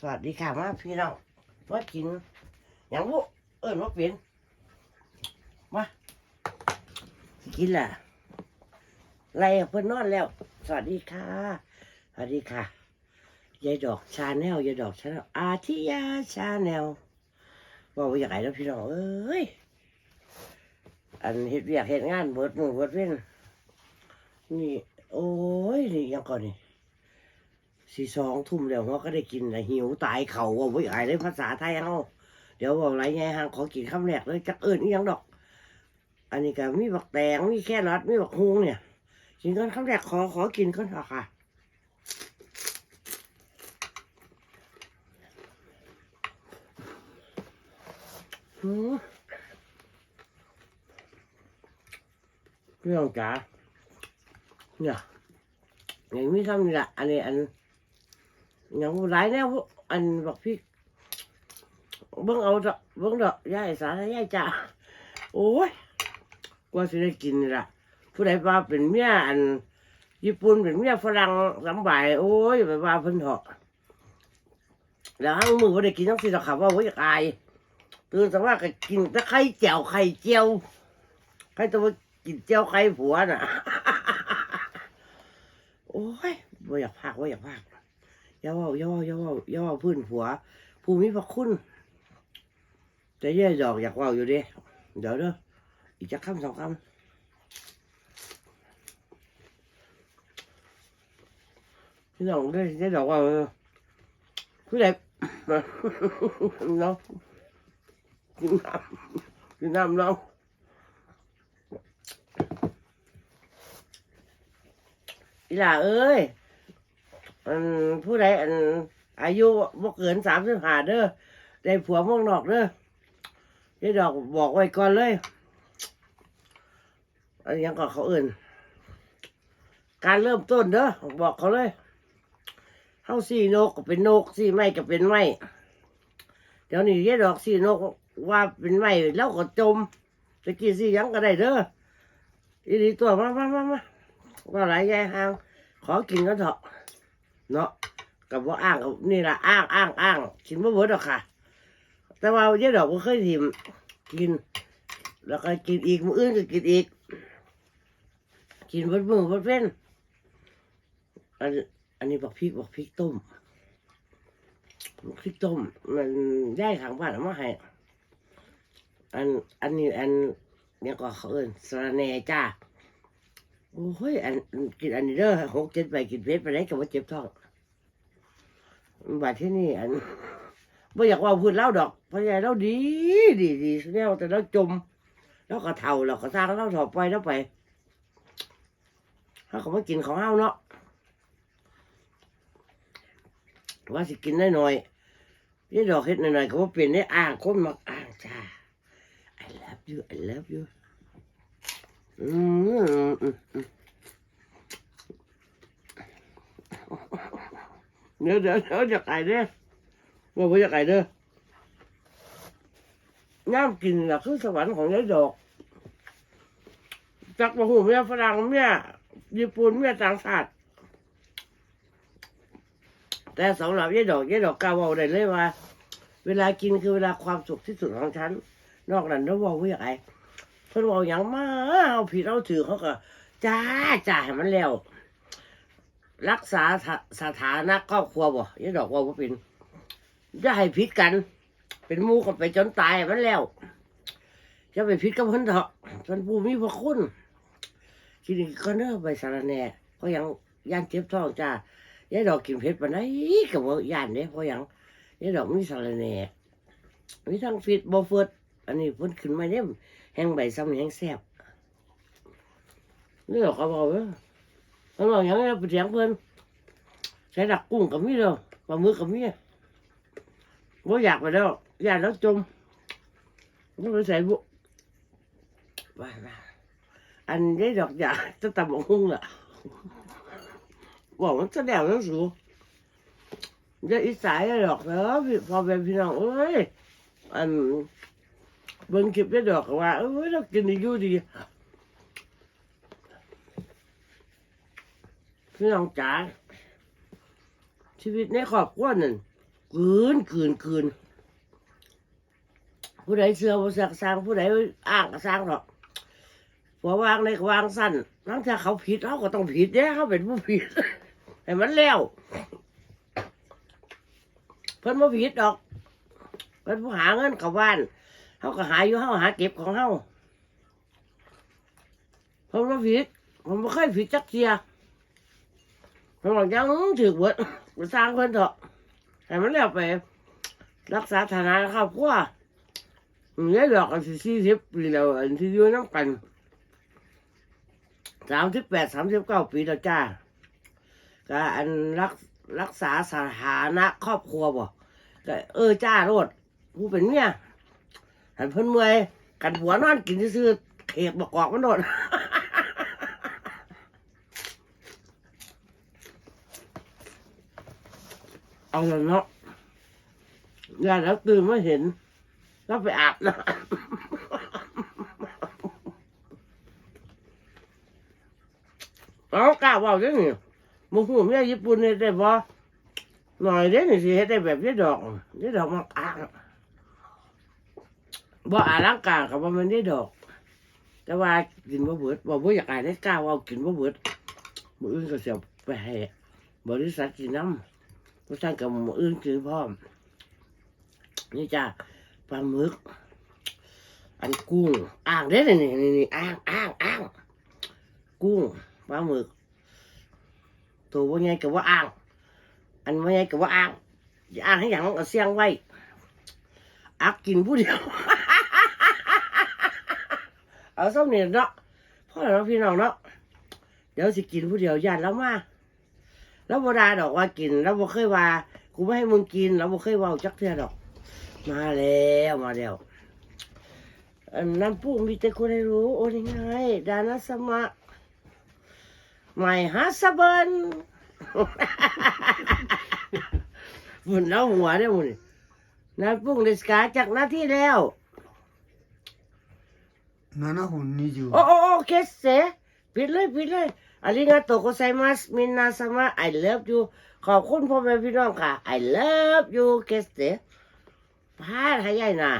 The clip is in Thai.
สวัสดีค่ะมาพี่น้องมากินอย่างวุเอิญว่าเป็นมาสิกินล่ะไรเพิ่นนอนแล้ว สวัสดีค่ะ สวัสดีค่ะยายดอกชาแนลยายดอกชาแนลอาทิยาชาแนลบอกว่าอยากไหแล้วพี่น้องเอ้ยอันเฮ็ดเวียกเฮ็ดงานเบิดมือเบิดเว้นนี่ โอ้ยนี่ยังก่อนนี่ สี่สองทุ่มแล้วเราก็ได้กินนะหิวตายเขาว่าไว้อายเลยภาษาไทยเอาเดี๋ยวบอกไรไงฮะขอกินคำแรกเลยจักเอิญนี่ยังดอก อันนี้ก็มีบักแตงมีแค่รอทมีบักฮงเนี่ยกินก่อนคำแรกขอขอกินก่อนค่ะหืมพี่น้องจ๋าเนี่ยอย่างนี้ทำนี่แหละอันนี้อัน อย่างหลายแนวอันบอกพี่เบิ่งเอาดอกเบิ่งดอกยายสารยายจ่าโอ้ยกว่าสิได้กินนี่ล่ะ ผู้ใดว่าเป็นเมียอัน ญี่ปุ่นเป็นเมียฝรั่งสำบายโอ้ยไปว่าเพิ่นเถอะแล้วห้างมือบ่ได้กินทั้งสิ้นหรอกครับว่าโอ้ยอากอายตื่นแต่ว่าก็กินแต่ไข่เจียวไข่เจียวใครจะมากินเจียวไข่ผัวน่ะ โอ้ยบ่อยากพากบ่อยากพาก อย่าว่าอย่าว่าอย่าว่าอย่าว่าพื้นผัวผู้มีพระคุณแต่ย่ดอกอยากว่าอยู่เดิเดี๋ยวเด้ออีกจะคำสองคำพี่น้องได้ได้ดอกว่าเออผู้ใดเนาะกินน้ำกินน้ำเนาะอีหล่าเอ้ย อันผู้ใดอันอายุบ่เกินสามสิบห้าเด้อได้ผัวมืองนอกเด้อได้ดอกบอกไว้ก่อนเลยอันยังก็เขาเอื่น การเริ่มต้นเด้อบอกเขาเลยเฮาสี่นกก็เป็นนกสี่ไม้ก็เป็นไม้เดี๋ยวนี้ยายดอกสี่นกว่าเป็นไม้แล้วก็จมตะกี้สี่ยังก็ได้เด้ออีนีตัวมามามามาว่าหลายยายหางขอกินก็เถอะ เนาะกับว่าอ้างกับนี่ละอ้างอ้างอ้างกินบ่เบิดหรอกค่ะ แต่ว่าเยอะดอกก็เคยทิมกิน แล้วก็กินอีกมื้ออื่นก็กินอีก กินเบิดมือเบิดเว้นอันอันนี้บอกพริกบอกพริกต้มพริกต้ม มันได้ทางบ้านเอามาให้อันอันนี้อันเนี่ยก็เขาเอิ้นสระแหน่จ้า โอ้ยอันกินอันนี้เด้อหกเจ็ดไปกินเพชรไปไหนก็ว่าเจ็บท้องบัดที่นี่อันไม่อยากว่าพูดเล่าดอกเพราะยายเราดีดีดีแนวแต่เราจมแล้วก็เท่าเราก็สร้างเราถอดไปล่อยแล้วไปเขาก็มากินของเฮาเนาะว่าสิกินได้หน่อยนี่ดอกเฮ็ดหน่อยๆก็ว่าเปลี่ยนได้อ่างคนมักอ่างจ้า I love you I love you เดี๋ยวเดี๋ยวเดี๋ยวจะไก่เด้อว่าบ่จะไก่เด้อย่ากินน่ะคือสวรรค์ของยายดอกจักบ่ฮู้เมียฝรั่งเมียญี่ปุ่นเมียต่างชาติแต่สำหรับยายดอกยายดอกกล้าเว้าได้เลยว่า เวลากินคือเวลาความสุขที่สุดของฉัน นอกนั้นเราเว้าบ่อยากไเพิ่นบอกอย่างมาเอาผิดเอาถือเขาก็จ้าจ้าให้มันแล้ว รักษาสถานะครอบครัวบ่ยังดอกว่าบ่เป็นจะให้ผิดกัน เป็นมู่กันไปจนตายมันแล้วจะไปผิดกับเพิ่นเถอะเพิ่นผู้มีพระคุณทีนี้ก็เน้อไปสารแหน่เพราะยังย่านเจ็บท้องจ้ายายดอกกินเผ็ดปานใดก็บ่ย่านเด้เพราะหยังยายดอกมีสารแหน่มีทั้งฟิตบ่เฟิดอันนี้เพิ่นขึ้นมาเนี่ย กกุ้งกับมีเด้อปลาหมึกกับมีว่าอยากไปแล้วอยากแล้วจมนี่ไปใส่บุว่าว่าอันนี้ดอกอยากจะตำบักหุ่ง เนาะพี่พอเป็นพี่น้องเอ้ยอันเบิ่งคลิปได้ดอกก็ว่าเออเรากินดีอยู่ดีพี่น้องจ๋าชีวิตในครอบครัวนั่นกืนกืนกืนผู้ใดเชื่อผู้สักสร้างผู้ใดอ้างก็สร้างหรอกผัววางในวางสั้นนั่งถ้าเขาผิดเขาก็ต้องผิดเนี่ยเขาเป็นผู้ผิดให้มันแล้วเพิ่นมาผิดดอกเพิ่นผู้หาเงินกับบ้าน เขาก็หาอยู่เขาหาเก็บของเขาเพิ่นมาผิดผมไม่เคยผิดจักเทียเพิ่นบอกยังถือเบิดไปสร้างเพิ่นเถอะให้มันแล้วไป รักษาฐานะครอบครัวเนี่ยดอกกันสี่สิบปีแล้วอันที่อยู่น้ำกันสามสิบแปดสามสิบเก้าปีแล้วจ้าก็อันรักรักษาสถานะครอบครัวบ่ก็เออจ้าโรดผู้เป็นเนี่ย หันเพิ่นเมื่อยกันหัวนอนกินซื้อเขกบกอกมันโดดเอาแล้วเนาะยาแล้วตื่นมาเห็นแล้วไปอาบน้ำเอากล้าเว่าเด้อนี่มึงหูเมียญี่ปุ่นเฮ็ดได้บ่หน่อยเด้อนี่สิเฮ็ดได้แบบนี้ดอกนี่ดอกมันอ่าง บ่อาลังการกับว่ามันได้ดอก แต่ว่ากินบ่เบิดบ่บ่อยากอายได้กล้าเว่ากินบ่เบิดมืออื่นก็สิเอาไปให้บริษัทกินน้ำผู้สร้างกับมูอื่นคือพ่อมนี่จ้าปลาหมึก อันกุ้งอ่างเด้อนี่นี่นี่อ่างอ่างอ่างกุ้งปลาหมึกตัวว่าไงกับว่าอ่าง อันว่าไงกับว่าอ่างอย่าอ่างให้อย่างเอาเสียงไว้อักกินผู้เดียว เอาส้มเนี่ยเนาะพ่อเราพี่น้องเนาะเดี๋ยวสิกินผู้เดียวย่านแล้วมาแล้วโบราดอกว่ากินแล้วบ่เคยว่ากูไม่ให้มึงกินแล้วบ่เคยว่าจักเทื่อดอก มาแล้วมาแล้วน้ำปุ้งมีแต่คนให้รู้โอ้ยไงดานาสมะใหม่ฮัสเบินฝุ่นแล้วหัวได้หมดน้ำปุ้งเดสกาจากหน้าที่แล้ว 7分20โอ้โอ้โอ้เคสเซปิดเลยปิดเลยอาริงาโตโกไซมัสมินาสมะ I love you ขอบคุณพ่อแม่พี่น้องค่ะ I love you เคสเซพาดให้ใหญ่นะ